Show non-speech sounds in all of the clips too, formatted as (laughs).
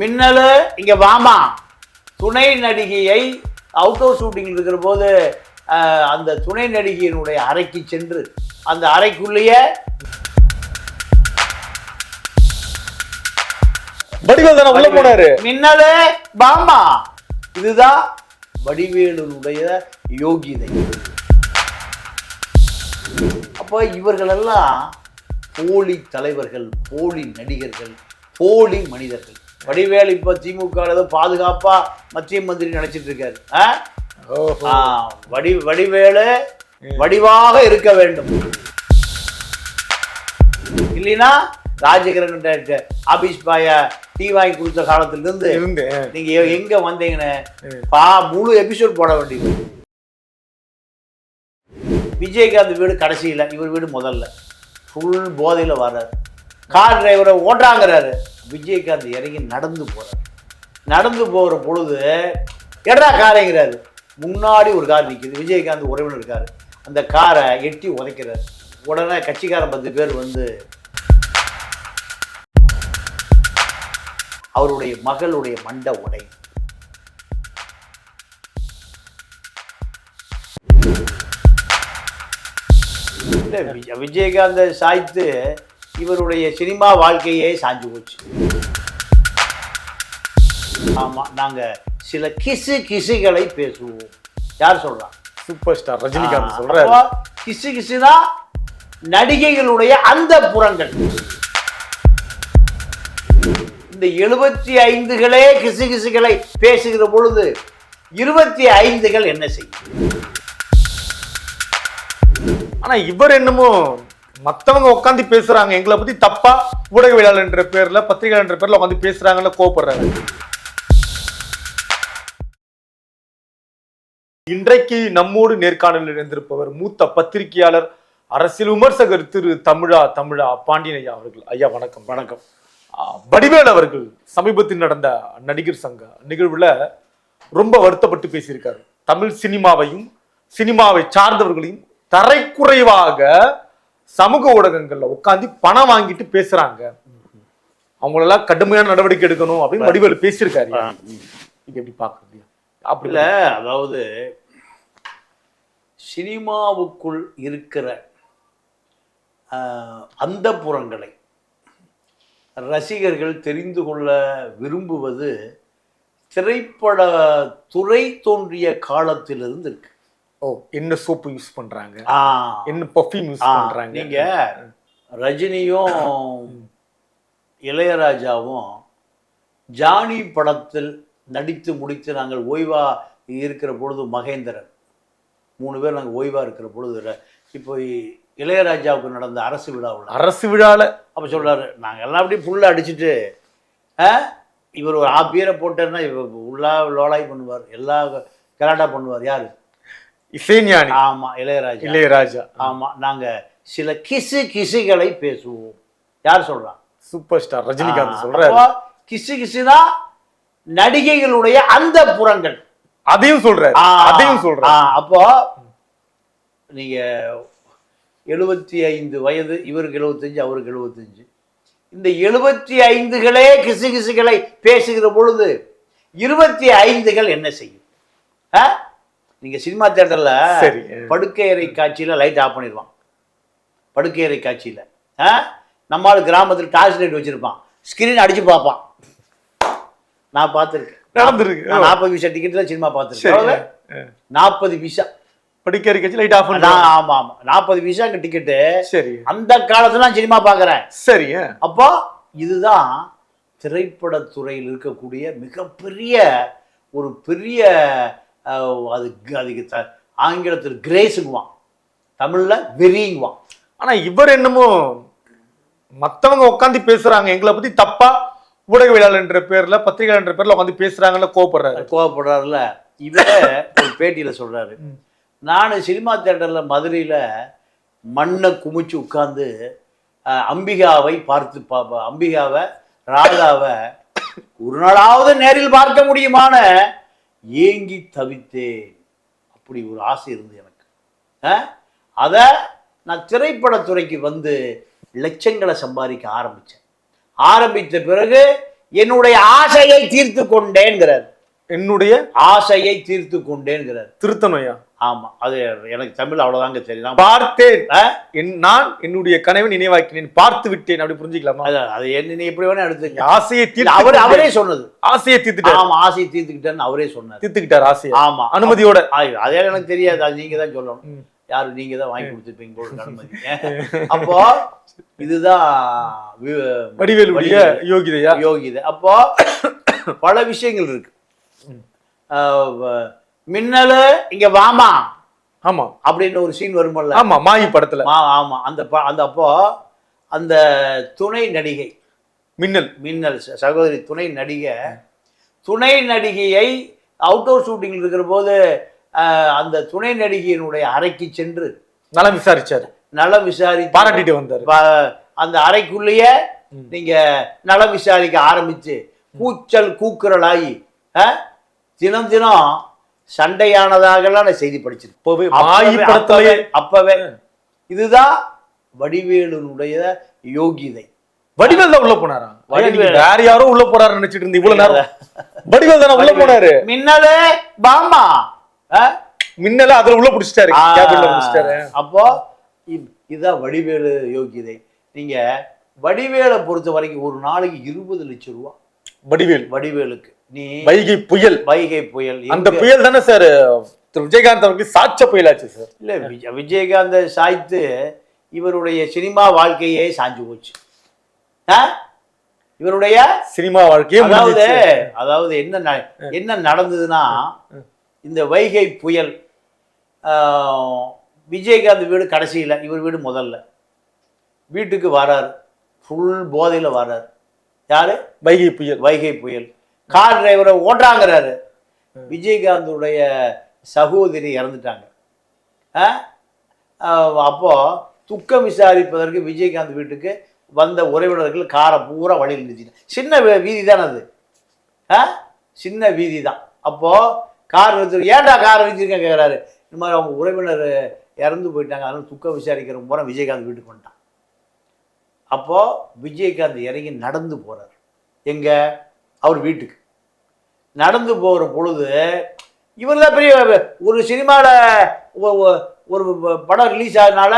மின்னலு இங்க வாமா. துணை நடிகையை அவுட்டோர் ஷூட்டிங் இருக்கிற போது அந்த துணை நடிகையினுடைய அறைக்கு சென்று அந்த அறைக்குள்ளேயே வடிவேல் தானே உள்ள போனாரு? மின்னலு வாமா. இதுதான் வடிவேலுடைய யோகிதை. அப்போ இவர்களெல்லாம் போலி தலைவர்கள் போலி நடிகர்கள் போலி மனிதர்கள். வடிவேலு இப்போ திமுக ல ஏதோ பாதுகாப்பா மத்திய மந்திரி நினைச்சிட்டு இருக்காரு. ஆ? வடி வடிவேலு வடிவாக இருக்க வேண்டும். இல்லைன்னா ராஜகிரண் ஆபீஸ் பாய டீ வாங்கி கொடுத்த காலத்துல இருந்து நீங்க எங்க வந்தீங்கன்னு பா முழு எபிசோட் போட வேண்டியது. விஜயகாந்த் வீடு கடைசியில இவர் வீடு முதல்ல. ஃபுல் போதையில வர்றாரு. கார் டிரைவரை ஓட்டாங்கிறாரு விஜயகாந்த் இறங்கி நடந்து போகிறார் நடந்து போகிற பொழுது எடா காரைங்கிறாரு? முன்னாடி ஒரு கார் நிற்கிது விஜயகாந்த் உறவினர் இருக்காரு அந்த காரை எட்டி உதைக்கிறாரு. உடனே கட்சிக்காரன் பத்து பேர் வந்து அவருடைய மகளுடைய மண்ட உடை. விஜயகாந்தை விஜயகாந்த சாய்த்து இவருடைய சினிமா வாழ்க்கையே சாஞ்சு போச்சு. ஆமா நாங்க சில கிசு கிசுகளை பேசுவோம். யார் சொல்றா? சூப்பர் ஸ்டார் ரஜினிகாந்த் சொல்றாரு. அப்போ கிசு கிசுனா நடிகைகளுடைய அந்த புறங்கள். இந்த எழுபத்தி ஐந்துகளே கிசு கிசுகளை பேசுகிற பொழுது இருபத்தி ஐந்துகள் என்ன செய்யும்? ஆனா இவர் என்னமோ மத்தவங்க உட்காந்து பேசுறாங்க. எங்களை பத்தி தப்பா ஊடகவியலாளர்ன்ற பேர்ல பத்திரிகையாளர்ன்ற பேர்ல உட்காந்து பேசுறாங்கன்னு கோவப்படுறாரு. இன்றைக்கு நம்மோடு நேர்காணலில் இருந்திருப்பவர் மூத்த பத்திரிகையாளர் அரசியல் விமர்சகர் திரு தமிழா தமிழா பாண்டியன் ஐயா அவர்கள். ஐயா வணக்கம். வணக்கம். வடிவேல் அவர்கள் சமீபத்தில் நடந்த நடிகர் சங்க நிகழ்வுல ரொம்ப வருத்தப்பட்டு பேசியிருக்காரு. தமிழ் சினிமாவையும் சினிமாவை சார்ந்தவர்களையும் தரைக்குறைவாக சமூக ஊடகங்கள்ல உட்காந்து பணம் வாங்கிட்டு பேசுறாங்க. அவங்களெல்லாம் கடுமையான நடவடிக்கை எடுக்கணும் அப்படின்னு வடிவேலு பேசியிருக்காரு. இது எப்படி பாக்குறது அப்படி இல்ல அதாவது சினிமாவுக்குள் இருக்கிற அந்த புறங்களை ரசிகர்கள் தெரிந்து கொள்ள விரும்புவது திரைப்பட துறை தோன்றிய காலத்திலிருந்து இருக்கு. ஓ என்ன சோப்பு யூஸ் பண்றாங்க? என்ன பர்ஃபியூம் யூஸ் பண்றாங்க? நீங்க ரஜினியும் இளையராஜாவும் ஜானி படத்தில் நடித்து முடித்து நாங்கள் ஓய்வா இருக்கிற பொழுது மகேந்திரன். மூணு பேர் நாங்கள் ஓய்வா இருக்கிற பொழுது இப்போ இளையராஜாவுக்கு நடந்த அரசு விழாவில். அரசு விழால. அப்போ சொல்றாரு நாங்கள் எல்லாம் அப்படியே புல்ல அடிச்சுட்டு இவர் ஒரு ஆ பீரை போட்டேன்னா இவர் உள்ளா லோலாய் பண்ணுவார் எல்லா கலாட்டா பண்ணுவார் யாரு? இசைஞானி. ஆமா இளையராஜா. இளையராஜா. ஆமா நாங்க சில கிசு கிசுகளை பேசுவோம். யார் சொல்றா? சூப்பர் ஸ்டார் ரஜினிகாந்த் அப்போ கிசு கிசுனா நடிகைகளுடைய அந்த புறங்கள். அதையும் சொல்றாரு. அதையும் சொல்றாரு. அப்போ நீங்க எழுபத்தி ஐந்து வயது இவருக்கு எழுபத்தஞ்சு அவருக்கு எழுபத்தஞ்சு. இந்த எழுபத்தி ஐந்துகளே கிசு கிசுகளை பேசுகிற பொழுது இருபத்தி ஐந்துகள் என்ன செய்யும்? நீங்க சினிமா தியேட்டர்ல சரி. படுக்கை அறை காட்சியில லைட் ஆஃப் பண்ணிடுவான். படுக்கை அறை காட்சியில. ஆ? நம்மால் கிராமத்தில் டார்ச் லைட் வச்சிருப்பான். ஸ்கிரீன் அடிச்சு பார்ப்பான். நான் பார்த்துருக்கேன். நடந்திருக்கு. நான் நாற்பது பைசா டிக்கெட்ல சினிமா பார்த்துருக்கேன். நாற்பது பைசா படிக்க கட்சி லைட் ஆஃப் ஆமா ஆமா. நாற்பது பைசாக்கு டிக்கெட்டு சரி. அந்த காலத்துல நான் சினிமா பார்க்குறேன். சரி அப்போ இதுதான் திரைப்படத்துறையில் இருக்கக்கூடிய மிகப்பெரிய ஒரு பெரிய அது அதுக்கு த ஆங்கிலத்தில் கிரேஸுங்குவான். தமிழில் வெறிங்குவான். ஆனா இவர் என்னமோ மத்தவங்க உட்காந்து பேசுறாங்க. எங்களை பத்தி தப்பா ஊடகவியலாளர்ன்ற பேர்ல பத்திரிகையாளர்ன்ற பேர்ல உட்காந்து பேசுறாங்கன்னு கோவப்படுறாரு. கோவப்படுறாருல இவர ஒரு பேட்டியில் சொல்றாரு. நான் சினிமா தேட்டரில் மதுரையில் மண்ணை குமிச்சு உட்கார்ந்து அம்பிகாவை பார்த்து பா பா- அம்பிகாவை ராதாவை ஒரு நாளாவது நேரில் பார்க்க முடியுமான ஏங்கி தவித்தேன். அப்படி ஒரு ஆசை இருந்து எனக்கு. அதை நான் திரைப்படத்துறைக்கு வந்து லட்சங்களை சம்பாதிக்க ஆரம்பித்தேன் ஆரம்பித்த பிறகு என்னுடைய ஆசையை தீர்த்து கொண்டேங்கிறார் என்னுடைய ஆசையை தீர்த்து கொண்டேங்கிறார் திருத்தணும்யா? ஆமா அது எனக்கு தமிழ் அவ்வளவுதாங்க நான் பார்த்தேன். நான் என்னுடைய கனவை நினைவாக்கினேன். பார்த்து விட்டேன். அப்படி புரிஞ்சுக்கலாமா? அது என்ன நீ எப்படி வேணா எடுத்துக்க ஆசையை தீர்த்து அவர் அவரே சொன்னது. ஆசையை தீர்த்துட்டார். ஆமா ஆசையை தீர்த்துக்கிட்டேன்னு அவரே சொன்னார். தீர்த்துக்கிட்டார் ஆசையை. ஆமா. அனுமதியோட. அதே எனக்கு தெரியாது. அது நீங்க தான் சொல்லணும். யாரு? நீங்க தான் வாங்கி கொடுத்துருப்பீங்க போல இருக்கு அனுமதி. (laughs) அப்போ இதுதான் வடிவேலுடைய யோகிதையா? யோகிதை. அப்போ பல விஷயங்கள் இருக்கு. மின்னலு இங்க வாமா. ஆமா. அப்படின்னு ஒரு சீன் வருமல்ல? ஆமா மாயி படத்துல. ஆமா. அந்த அந்த அப்போ அந்த துணை நடிகை. மின்னல். மின்னல் சகோதரி துணை நடிகை. துணை நடிகையை அவுட்டோர் ஷூட்டிங் இருக்கிற போது அந்த துணை நடிகையினுடைய அறைக்கு சென்று நலம் விசாரிச்சாரு. நலம் விசாரி பாராட்டிட்டு வந்தாரு. அந்த அறைக்குள்ளேயே நீங்க நலம் விசாரிக்க ஆரம்பிச்சு கூச்சல் கூக்குரலாகி தினம் தினம் சண்டையானதாகலாம் நான் செய்தி படிச்சிருக்கேன். அப்பவே- இதுதான் வடிவேலுனுடைய யோகிதை. வடிவேல் தான் உள்ள போனாரா? வடிவேல். வேற யாரோ உள்ள போறாரு நினைச்சிட்டு இருந்த இவ்வளவு நேரம்? வடிவேல் தானே உள்ள போனாரு? மின்னலே பாமா? மின்னல அதுல உள்ள புடிச்சிட்டாரு. அப்போ இ- இதுதான் வடிவேலு யோகிதை நீங்க வடிவேலை பொறுத்த வரைக்கும் ஒரு நாளைக்கு இருபது லட்சம் ரூபா வடிவேல். வடிவேலுக்கு. நீ வைகை புயல். வைகை புயல். அந்த புயல் தானே சார் விஜயகாந்த் அவருக்கு சாட்ச புயலாச்சு சார். இல்ல விஜ- விஜயகாந்த சாய்த்து இவருடைய சினிமா வாழ்க்கையே சாஞ்சு போச்சு? இவருடைய சினிமா வாழ்க்கையே அதாவது. அதாவது என்ன என்ன நடந்ததுன்னா இந்த வைகை புயல் விஜயகாந்த் வீடு கடைசியில் இவர் வீடு முதல்ல. வீட்டுக்கு வராரு. ஃபுல் போதையில் வராரு. யாரு? வைகை புயல். வைகை புயல். கார் டிரைவரை ஓட்டுறாங்கிறாரு. விஜயகாந்துடைய சகோதரி இறந்துட்டாங்க. ஆ? ஆஹ், அப்போ துக்கம் விசாரிப்பதற்கு விஜயகாந்த் வீட்டுக்கு வந்த உறவினர்கள் காரை பூரா வழியில் நிறுத்திட்டாங்க. சின்ன வீதி தானே அது? சின்ன வீதி தான் அப்போ கார் நிறுத்தி ஏன்டா காரை நிறுத்திருக்கேன் கேட்குறாரு இந்த மாதிரி அவங்க உறவினர் இறந்து போயிட்டாங்க. அதனால துக்கம் விசாரிக்கிற பூரா விஜயகாந்த் வீட்டுக்கு வந்துட்டான். அப்போ விஜயகாந்த் இறங்கி நடந்து போறார். எங்க? அவர் வீட்டுக்கு. நடந்து போகிற பொழுது இவர் தான் பெரிய ஒரு சினிமாவில் ஒரு படம் ரிலீஸ் ஆகுறதுனால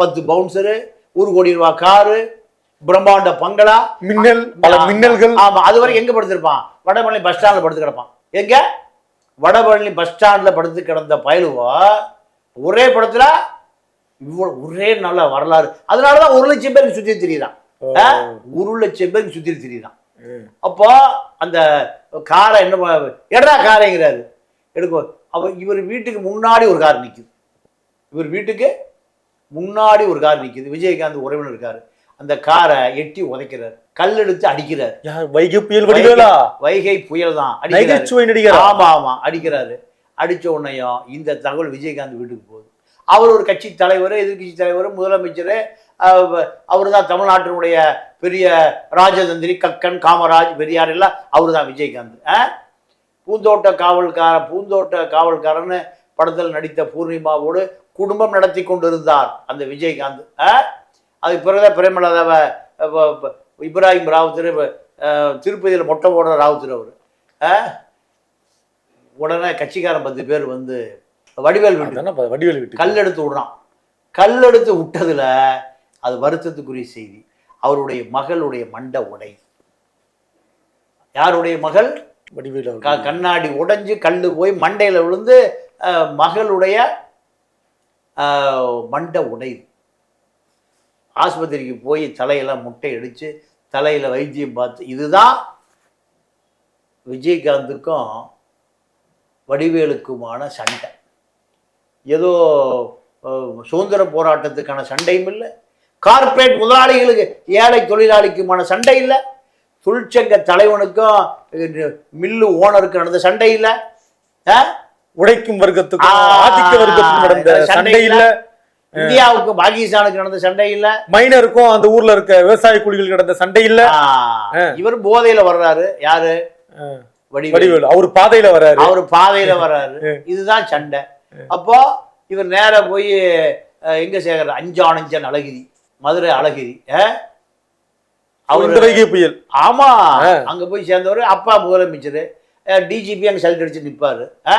பத்து பவுன்சரு ஒரு கோடி ரூபா காரு பிரம்மாண்ட பங்களா மின்னல் பல மின்னல்கள். ஆமா அது வரைக்கும் எங்க படுத்திருப்பான்? வடபழனி பஸ் ஸ்டாண்ட்ல படுத்து கிடப்பான். எங்க? வடபழனி பஸ் ஸ்டாண்ட்ல படுத்து கிடந்த பயலுவோ ஒரே படத்துல இவ்வளவு ஒரே நல்ல வரலாறு. அதனாலதான் ஒரு லட்சம் பேருக்கு சுத்தி திரியுறான் ஆ? ஒரு லட்சம் பேருக்கு சுத்தி திரியுறான் அப்போ அந்த காரை என்ன எடா காரைங்கிறாரு? எடுக்கும் அவ இவர் வீட்டுக்கு முன்னாடி ஒரு கார் நிக்குது. இவர் வீட்டுக்கு முன்னாடி ஒரு கார் நிக்குது. விஜயகாந்த் உறவினர் இருக்காரு அந்த காரை எட்டி உதைக்கிறார். கல் எடுத்து அடிக்கிறார். வைகை புயல் வடிவேலா? வைகை புயல் தான் நடிகர்? ஆமா ஆமா அடிக்கிறாரு. அடிச்ச உடனேயும் இந்த தகவல் விஜயகாந்த் வீட்டுக்கு போகுது. அவர் ஒரு கட்சி தலைவர் எதிர்க்கட்சி தலைவர் முதலமைச்சர் அவர் தான் தமிழ்நாட்டினுடைய பெரிய ராஜதந்திரி கக்கன் காமராஜ் பெரியார் எல்லாம் அவர் தான் விஜயகாந்த்? பூந்தோட்ட காவல்கார பூந்தோட்ட காவல்காரன்னு படத்தில் நடித்த பூர்ணிமாவோடு குடும்பம் நடத்தி கொண்டிருந்தார் அந்த விஜயகாந்த். ஆ? அதுக்கு பிறகுதான் பிரேமலதாவை இப்ராஹிம் ராவுத்தர் திருப்பதியில் மொட்டை போடுற ராவுத்தர் அவர். உடனே கட்சிக்காரன் பத்து பேர் வந்து வடிவேல் வீட்டு வடிவேல் வீட்டு கல் எடுத்து விடுறான். கல் எடுத்து விட்டதுல அது வருத்தத்துக்குரிய செய்தி. அவருடைய மகளுடைய மண்டை உடை. யாருடைய மகள்? வடிவேல் கண்ணாடி உடைஞ்சு கல்லு போய் மண்டையில விழுந்து மகளுடைய மண்டை உடையுது ஆஸ்பத்திரிக்கு போய் தலையெல்லாம் முட்டை அடிச்சு தலையில வைத்தியம் பார்த்து இதுதான் விஜயகாந்துக்கும் வடிவேலுக்குமான சண்டை. ஏதோ சுதந்திர போராட்டத்துக்கான சண்டையும் இல்லை. கார்ப்பரேட் முதலாளிகளுக்கு ஏழை தொழிலாளிக்குமான சண்டை இல்லை. தொழிற்சங்க தலைவனுக்கும் மில்லு ஓனருக்கு நடந்த சண்டை இல்லை? உழைக்கும் வர்க்கத்துக்கும் ஆதிக்க வர்க்கத்துக்கும் நடந்த சண்டை இல்ல. இல்ல இந்தியாவுக்கும் பாகிஸ்தானுக்கு நடந்த சண்டை இல்லை. மைனருக்கும் அந்த ஊர்ல இருக்க விவசாய குழிகள் நடந்த சண்டை இல்ல. இவர் போதையில வர்றாரு. யாரு? வடிவேலு. அவர் பாதையில வராரு அவர் பாதையில வர்றாரு. இதுதான் சண்டை. அப்போ இவர் நேரா போய் எங்க சேர்க்கிறார் அஞ்சானஞ்சன் அழகிரி. மதுரை அழகிரி? அவரு புயல். ஆமா. அங்க போய் சேர்ந்தவர் அப்பா முதலமைச்சர். டிஜிபி அங்க சல்ட் அடிச்சு நிப்பாரு. ஆ?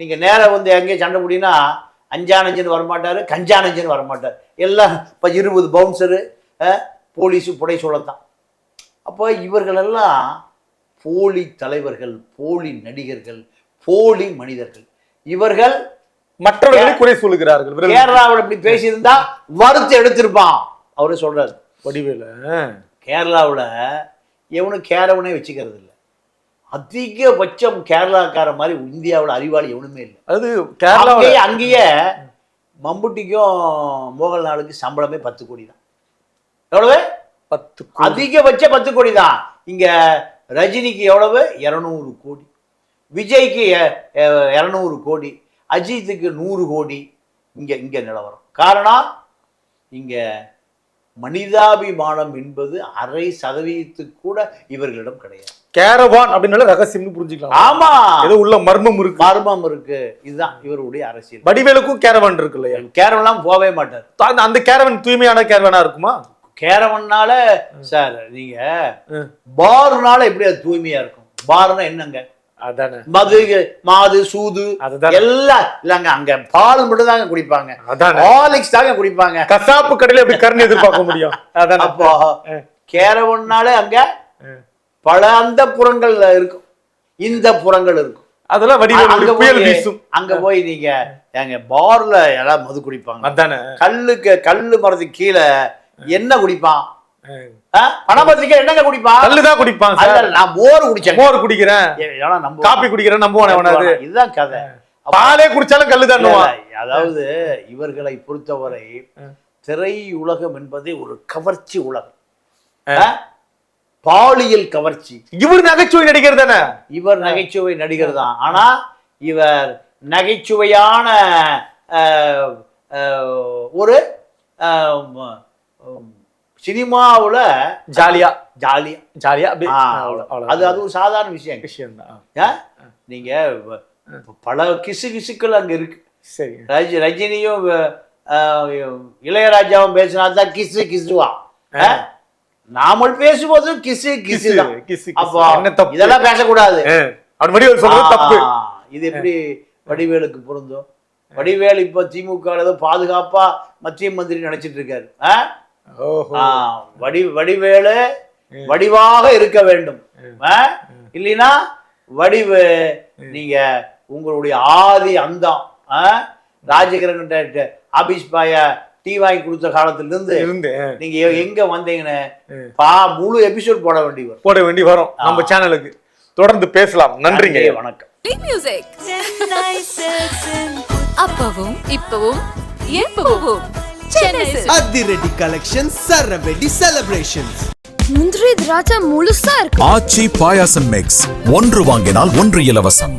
நீங்க நேரா வந்து எங்கேயும் சண்டை முடியும்னா அஞ்சானஞ்சுன்னு வரமாட்டாரு கஞ்சானஞ்சுன்னு வரமாட்டார். எல்லாம் இப்போ இருபது பவுன்சரு போலீஸு புடை சொல்லத்தான் அப்போ இவர்களெல்லாம் போலி தலைவர்கள் போலி நடிகர்கள் போலி மனிதர்கள். இவர்கள் மற்றவர்களை குறை சொல்லுகிறார்கள். கேரளாவில் இப்படி பேசியிருந்தா வறுத்து எடுத்திருப்பான் அவரு சொல்றாரு. வடிவேல. கேரளாவில் எவனும் கேரவனே வச்சுக்கிறது இல்லை அதிகபட்சம் கேரளாக்கார மாதிரி இந்தியாவில் அறிவாளி எவனுமே இல்லை. அது கேரளாவில் அங்கேயே மம்புட்டிக்கும் மோகன்லாலுக்கு சம்பளமே பத்து கோடி தான். எவ்வளவு? பத்து கோடி. அதிகபட்ச பத்து கோடி தான். இங்க ரஜினிக்கு எவ்வளவு? இரநூறு கோடி. விஜய்க்கு இரநூறு கோடி. அஜித்துக்கு நூறு கோடி. இங்க இங்க நிலவரம். காரணம் இங்க மனிதாபிமானம் என்பது அரை சதவீதத்துக்கு கூட இவர்களிடம் கிடையாது. கேரவான் அப்படின்னால ரகசியம்னு புரிஞ்சுக்கலாம். ஆமா. ஏதோ உள்ள மர்மம் இருக்கு. மர்மம் இருக்கு. இதுதான் இவருடைய அரசியல். வடிவேலுக்கும் கேரவான் இருக்கு இல்லையா? கேரவெல்லாம் போகவே மாட்டார். அந்த- கேரவன் தூய்மையான கேரவானா இருக்குமா? கேரவன்னால சார் நீங்க. பார்னால எப்படி அது தூய்மையா இருக்கும்? பார்னா என்னங்க? அதானே. மது மாது சூது எல்லாம் இல்லங்க அங்க பால் மட்டும் தாங்க குடிப்பாங்க. அதானே. ஹார்லிக்ஸ் தாங்க குடிப்பாங்க. கசாப்பு கடையில எப்படி கருணை எதிர்பார்க்க முடியும்? அதானே. அப்போ கேரவன்னாலே அங்க. பல அந்த புறங்கள்ல இருக்கும். இந்த புறங்கள் இருக்கும். அதெல்லாம் வடிவேலு அங்க புயல் போய் வீசும். அங்க போய் நீங்க எங்க பார்ல எல்லாம் மது குடிப்பாங்க. அதானே. கல்லுக்கு கல்லு மரத்துக்கு கீழே என்ன குடிப்பான்? பணபத்திரிக்கை என்னங்க குடிப்பான்? கல்லுதான் குடிப்பான் நான் மோர் குடிச்சேன். மோர் குடிக்கிறேன். நம்புவானா? காப்பி குடிக்கிறேன் நம்புவானே இதுதான் கதை. பாலே குடிச்சாலும் கல்லு இல்ல, அதாவது இவர்களை பொறுத்தவரை திரை உலகம் என்பதே ஒரு கவர்ச்சி உலகம்? பாலியல் கவர்ச்சி. இவர் நகைச்சுவை நடிகர் தானே? இவர் நகைச்சுவை நடிகர் தான். ஆனா இவர் நகைச்சுவையான ஒரு சினிமாவுல ஜாலியா. ஜாலியா. ஜாலியா அது. அது ஒரு சாதாரண விஷயம். விஷயம் தான்? நீங்க பல கிசு கிசுக்கள் அங்க இருக்கு. சரி. ரஜி ரஜினியும் இளையராஜாவும் பேசினா தான் கிசு கிசுவா? நாமல் பேசும்போதும் கிசு கிசு கிசு? இதெல்லாம் பேசக்கூடாது. தப்பு. இது எப்படி வடிவேலுக்கு பொருந்தும்? வடிவேலு இப்போ திமுக ஏதோ பாதுகாப்பா மத்திய மந்திரி நினைச்சிட்டு இருக்காரு. வடி வடிவேலு வடிவாக இருக்க வேண்டும்? இல்லைன்னா வடிவு நீங்க உங்களுடைய ஆதி அந்தம். ஆ? ராஜகிரண் ஆபீஸ் பாய டீ வாங்கி கொடுத்த காலத்துல இருந்து இருந்தேன் நீங்க எங்க வந்தீங்கன்னு பா முழு எபிசோட் போட வேண்டி வரும். போட வேண்டி வரும். நம்ம சேனலுக்கு தொடர்ந்து பேசலாம். நன்றிங்க. நன்றி, வணக்கம். அப்பவும் இப்பவும் எப்பவும். அதிரடி கலெக்ஷன் சரவெடி செலிப்ரேஷன்ஸ் முந்திரி திராட்சை முழுசா இருக்கு. ஆச்சி பாயாசம் மிக்ஸ் ஒன்று வாங்கினால் ஒன்று இலவசம்.